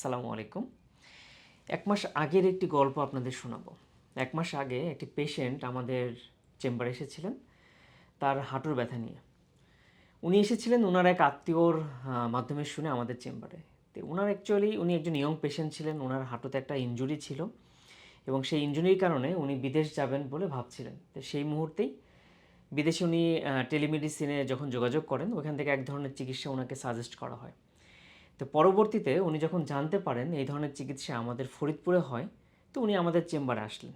সালামু আলাইকুম। এক মাস আগের একটি গল্প আপনাদের শোনাবো। এক মাস আগে একটি পেশেন্ট আমাদের চেম্বারে এসেছিলেন, তার হাঁটুর ব্যথা নিয়ে। উনি এসেছিলেন ওনার এক আত্মীয়র মাধ্যমে শুনে আমাদের চেম্বারে। তো ওনার অ্যাকচুয়ালি উনি একজন ইয়ং পেশেন্ট ছিলেন ওনার হাঁটুতে একটা ইনজুরি ছিল এবং সেই ইনজুরির কারণে উনি বিদেশ যাবেন বলে ভাবছিলেন। তো সেই মুহূর্তেই বিদেশে উনি টেলিমেডিসিনে যখন যোগাযোগ করেন, ওখান থেকে এক ধরনের চিকিৎসা ওনাকে সাজেস্ট করা হয়। তো পরবর্তীতে উনি যখন জানতে পারেন এই ধরনের চিকিৎসা আমাদের ফরিদপুরে হয়, তো উনি আমাদের চেম্বারে আসলেন।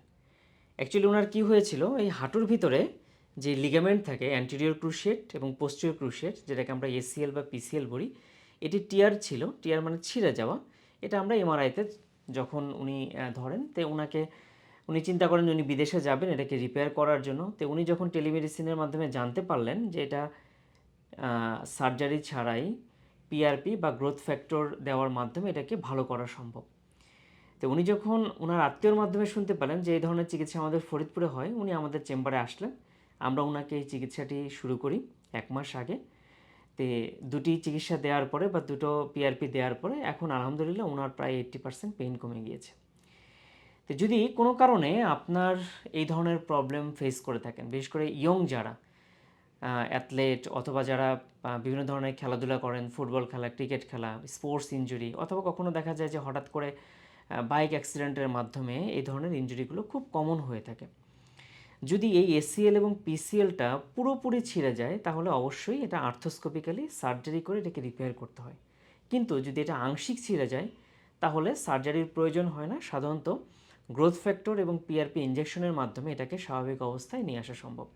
অ্যাকচুয়ালি ওনার কী হয়েছিল, এই হাঁটুর ভিতরে যে লিগামেন্ট থাকে অ্যান্টিরিয়র ক্রুশিয়েট এবং পোস্টিরিয়র ক্রুশিয়েট যেটাকে আমরা এসিএল বা পিসিএল বলি, এটি টিয়ার ছিল। টিয়ার মানে ছিঁড়ে যাওয়া। এটা আমরা এমআরআইতে যখন উনি ধরেন, তো ওনাকে উনি চিন্তা করেন উনি বিদেশে যাবেন, এটাকে রিপেয়ার করার জন্য। তো উনি যখন টেলিমেডিসিনের মাধ্যমে জানতে পারলেন যে এটা সার্জারি ছাড়াই পিআরপি বা গ্রোথ ফ্যাক্টর দেওয়ার মাধ্যমে এটাকে ভালো করা সম্ভব। তো উনি যখন ওনার আত্মীয়র মাধ্যমে শুনতে পেলেন যে এই ধরনের চিকিৎসা আমাদের ফরিদপুরে হয়, উনি আমাদের চেম্বারে আসলেন। আমরা ওনাকে এই চিকিৎসাটি শুরু করি এক মাস আগে। তে দুটি চিকিৎসা দেওয়ার পরে বা দুটো পিআরপি দেওয়ার পরে এখন আলহামদুলিল্লাহ ওনার প্রায় এইট্টি পার্সেন্ট পেইন কমে গিয়েছে। তো যদি কোনো কারণে আপনার এই ধরনের প্রবলেম ফেস করে থাকেন, বিশেষ করে ইয়ং যারা অ্যাথলেট অথবা যারা বিভিন্ন ধরনের খেলাধুলা করেন ফুটবল খেলা ক্রিকেট খেলা স্পোর্টস ইঞ্জুরি অথবা কখনো দেখা যায় যে হঠাৎ করে বাইক অ্যাক্সিডেন্টের মাধ্যমে এই ধরনের ইঞ্জুরিগুলো খুব কমন হয়ে থাকে। যদি এই এসিএল এবং পিসিএলটা পুরোপুরি ছিঁড়ে যায়, তাহলে অবশ্যই এটা আর্থোস্কোপিক্যালি সার্জারি করে এটাকে রিপেয়ার করতে হয়। কিন্তু যদি এটা আংশিক ছিঁড়ে যায়, তাহলে সার্জারির প্রয়োজন হয় না। সাধারণত গ্রোথ ফ্যাক্টর এবং পিআরপি ইঞ্জেকশনের মাধ্যমে এটাকে স্বাভাবিক অবস্থায় নিয়ে আসা সম্ভব।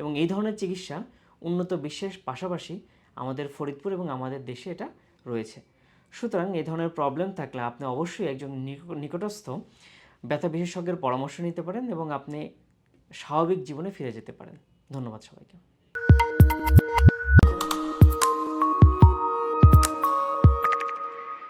এবং এই ধরনের চিকিৎসা উন্নত বিশ্বের পাশাপাশি আমাদের ফরিদপুর এবং আমাদের দেশে এটা রয়েছে। সুতরাং এই ধরনের প্রবলেম থাকলে আপনি অবশ্যই একজন নিক- নিকটস্থ ব্যথা বিশেষজ্ঞের পরামর্শ নিতে পারেন এবং আপনি স্বাভাবিক জীবনে ফিরে যেতে পারেন। ধন্যবাদ সবাইকে।